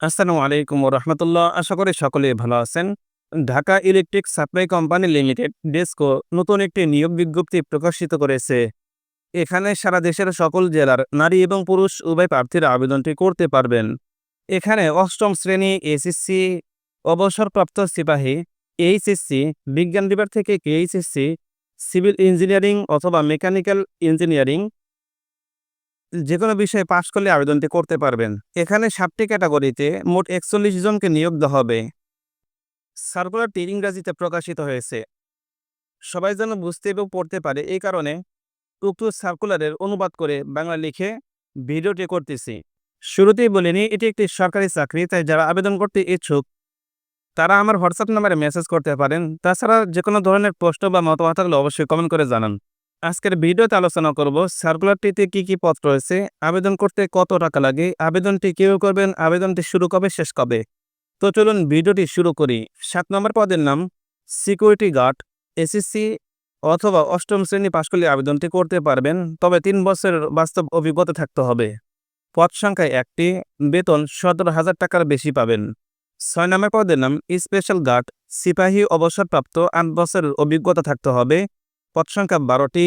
আসসালামু আলাইকুম রহমতুল্লাহ আশা করি সকলেই ভালো আছেন। Dhaka electric supply company limited, DESCO, নতুন একটি নিয়োগ বিজ্ঞপ্তি প্রকাশিত করেছে। এখানে সারা দেশের সকল জেলার নারী এবং পুরুষ উভয় প্রার্থীরা আবেদনটি করতে পারবেন। এখানে অষ্টম শ্রেণি এসএসসি, অবসরপ্রাপ্ত সিপাহী, এইচএসসি, বিজ্ঞান বিভাগ থেকে কেএইচএসসি, সিভিল ইঞ্জিনিয়ারিং অথবা মেকানিক্যাল ইঞ্জিনিয়ারিং যে কোনো বিষয়ে পাশ করলে আবেদনটি করতে পারবেন। এখানে সাতটি ক্যাটাগরিতে মোট একচল্লিশ জনকে নিয়োগ দেওয়া হবে। সার্কুলারটি ইংরাজিতে প্রকাশিত হয়েছে। সবাই যেন বুঝতে এবং পড়তে পারে এই কারণে উক্ত সার্কুলারের অনুবাদ করে বাংলা লিখে ভিডিওটি করতেছি। শুরুতেই বলিনি এটি একটি সরকারি চাকরি, তাই যারা আবেদন করতে ইচ্ছুক, তারা আমার হোয়াটসঅ্যাপ নাম্বারে মেসেজ করতে পারেন। তাছাড়া যে কোনো ধরনের প্রশ্ন বা মতামত থাকলে অবশ্যই কমেন্ট করে জানান। আজকের ভিডিওতে আলোচনা করব, সার্কুলারটিতে কি কি পদ রয়েছে, আবেদন করতে কত টাকা লাগে, আবেদনটি কেউ করবেন, আবেদনটি শুরু কবে, শেষ কবে? তো চলুন ভিডিওটি শুরু করি। সাত নম্বর পদের নাম, সিকিউরিটি গার্ড, এসএসসি অথবা অষ্টম শ্রেণি পাশ করলে আবেদনটি করতে পারবেন, তবে তিন বছরের বাস্তব অভিজ্ঞতা থাকতে হবে। পদ সংখ্যায় একটি, বেতন সতেরো হাজার টাকার বেশি পাবেন। ছয় নম্বর পদের নাম, স্পেশাল গার্ড, সিপাহী অবসরপ্রাপ্ত আট বছরের অভিজ্ঞতা থাকতে হবে। পদ সংখ্যা বারোটি।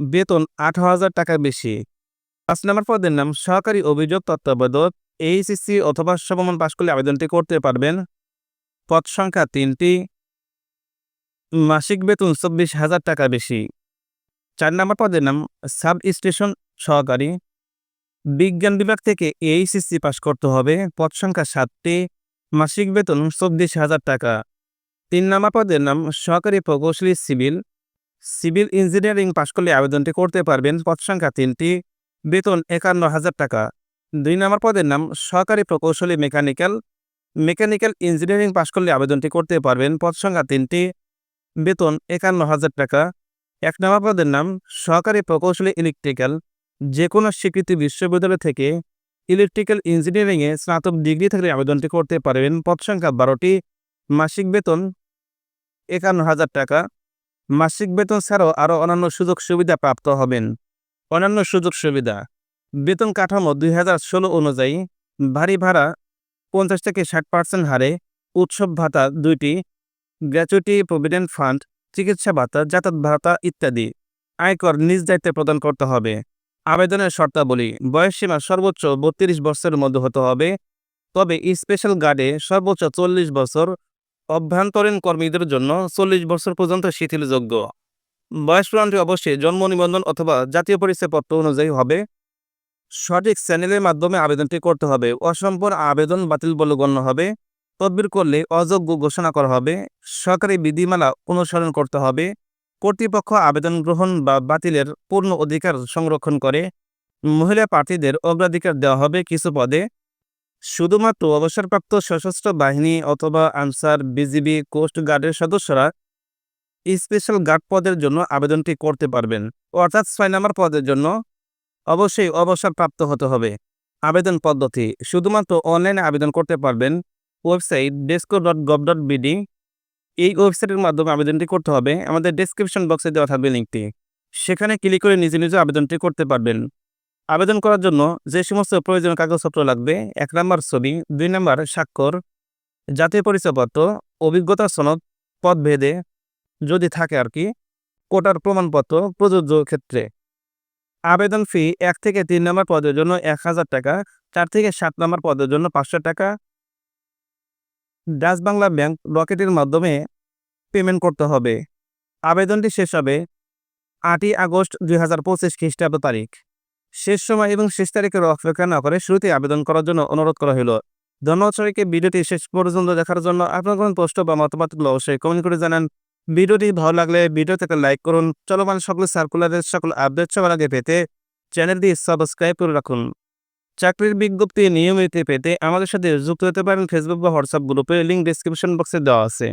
বেতন আঠারো হাজার টাকার বেশি। পাঁচ নম্বর পদের নাম, সহকারী অভিযোগ তত্ত্বাবধায়ক এইচএসসি অথবা সমমান পাশ করলে আবেদনটি করতে পারবেন। পদ সংখ্যা তিনটি। মাসিক বেতন চব্বিশ হাজার টাকা বেশি। চার নম্বর পদের নাম সাব স্টেশন সহকারী। বিজ্ঞান বিভাগ থেকে এইচএসসি পাশ করতে হবে। পদ সংখ্যা সাতটি। মাসিক বেতন চব্বিশ হাজার টাকা। তিন নম্বর পদের নাম সহকারী প্রকৌশলী সিভিল। সিভিল ইঞ্জিনিয়ারিং পাশ করলে আবেদনটি করতে পারবেন। পদ সংখ্যা তিনটি। বেতন একান্ন হাজার টাকা। দুই নম্বর পদের নাম সহকারী প্রকৌশলী মেকানিক্যাল। মেকানিক্যাল ইঞ্জিনিয়ারিং পাশ করলে আবেদনটি করতে পারবেন। পদ সংখ্যা তিনটি। বেতন একান্ন হাজার টাকা। এক নম্বর পদের নাম সহকারী প্রকৌশলী ইলেকট্রিক্যাল। যে কোনো স্বীকৃত বিশ্ববিদ্যালয় থেকে ইলেকট্রিক্যাল ইঞ্জিনিয়ারিংয়ে স্নাতক ডিগ্রি থাকলে আবেদনটি করতে পারবেন। পদ সংখ্যা বারোটি। মাসিক বেতন একান্ন হাজার টাকা। মাসিক বেতন ছাড়াও আরও অন্যান্য সুযোগ সুবিধা প্রাপ্ত হবেন। অন্যান্য সুযোগ সুবিধা, বেতন কাঠামো দুই হাজার ষোলো অনুযায়ী ভারী ভাড়া পঞ্চাশ থেকে ষাট পার্সেন্ট হারে, উৎসব ভাতা দুইটি, গ্র্যাচুইটি, প্রভিডেন্ট ফান্ড, চিকিৎসা ভাতা, যাতায়াত ভাতা ইত্যাদি। আয়কর নিজ দায়িত্বে প্রদান করতে হবে। আবেদনের শর্তাবলী বয়সসীমা সর্বোচ্চ বত্রিশ বছরের মধ্যে হতে হবে। তবে স্পেশাল গার্ডে সর্বোচ্চ চল্লিশ বছর অভ্যন্তরীণ কর্মীদের জন্য চল্লিশ বছর পর্যন্ত শিথিলযোগ্য। বয়স প্রমাণটি অবশ্যই জন্ম, নিবন্ধন অথবা জাতীয় পরিচয়পত্র অনুযায়ী হবে। সঠিক চ্যানেলের মাধ্যমে আবেদনটি করতে হবে। অসম্পূর্ণ আবেদন বাতিল বলে গণ্য হবে। তদবির করলে অযোগ্য ঘোষণা করা হবে। সরকারি বিধিমালা অনুসরণ করতে হবে। কর্তৃপক্ষ আবেদন গ্রহণ বা বাতিলের পূর্ণ অধিকার সংরক্ষণ করে। মহিলা প্রার্থীদের অগ্রাধিকার দেওয়া হবে কিছু পদে। শুধুমাত্র অবসরপ্রাপ্ত সশস্ত্র বাহিনী অথবা আনসার বিজিবি কোস্ট গার্ডের সদস্যরা স্পেশাল গার্ড পদের জন্য আবেদনটি করতে পারবেন। অর্থাৎ ছয় নম্বর পদের জন্য অবশ্যই অবসরপ্রাপ্ত হতে হবে। আবেদন পদ্ধতি, শুধুমাত্র অনলাইনে আবেদন করতে পারবেন। Website DESCO dot gov dot BD এই ওয়েবসাইটের মাধ্যমে আবেদনটি করতে হবে। আমাদের ডেসক্রিপশন বক্সে দেওয়া থাকবে লিঙ্কটি। সেখানে ক্লিক করে নিজে নিজে আবেদনটি করতে পারবেন। আবেদন করার জন্য যে সমস্ত প্রয়োজনীয় কাগজপত্র লাগবে, এক নম্বর ছবি, দুই নম্বর স্বাক্ষর, জাতীয় পরিচয়পত্র, অভিজ্ঞতা সনদ, পদভেদে যদি থাকে আর কি, কোটার প্রমাণপত্র প্রযোজ্য ক্ষেত্রে। আবেদন ফি এক থেকে তিন নম্বর পদের জন্য এক হাজার টাকা, চার থেকে সাত নম্বর পদের জন্য পাঁচশো টাকা। ডাচ বাংলা ব্যাংক রকেটের মাধ্যমে পেমেন্ট করতে হবে। আবেদনটি শেষ হবে আটই আগস্ট দুই হাজার পঁচিশ খ্রিস্টাব্দ তারিখ। শেষ সময় এবং শেষ তারিখের অপেক্ষা না করে শুরুতে আবেদন করার জন্য অনুরোধ করা হলো। ধন্যবাদ সবাইকে। ভিডিওটি শেষ পর্যন্ত দেখার জন্য আপনার কোনো প্রশ্ন বা মতামতগুলো অবশ্যই কমেন্ট করে জানান। ভিডিওটি ভালো লাগলে ভিডিও থেকে লাইক করুন। চলমান সকল সার্কুলারের সকল আপডেট সবার আগে পেতে চ্যানেলটি সাবস্ক্রাইব করে রাখুন। চাকরির বিজ্ঞপ্তি নিয়মিত পেতে আমাদের সাথে যুক্ত হতে পারেন। ফেসবুক বা হোয়াটসঅ্যাপ গ্রুপে লিঙ্ক ডিসক্রিপশন বক্সে দেওয়া আছে।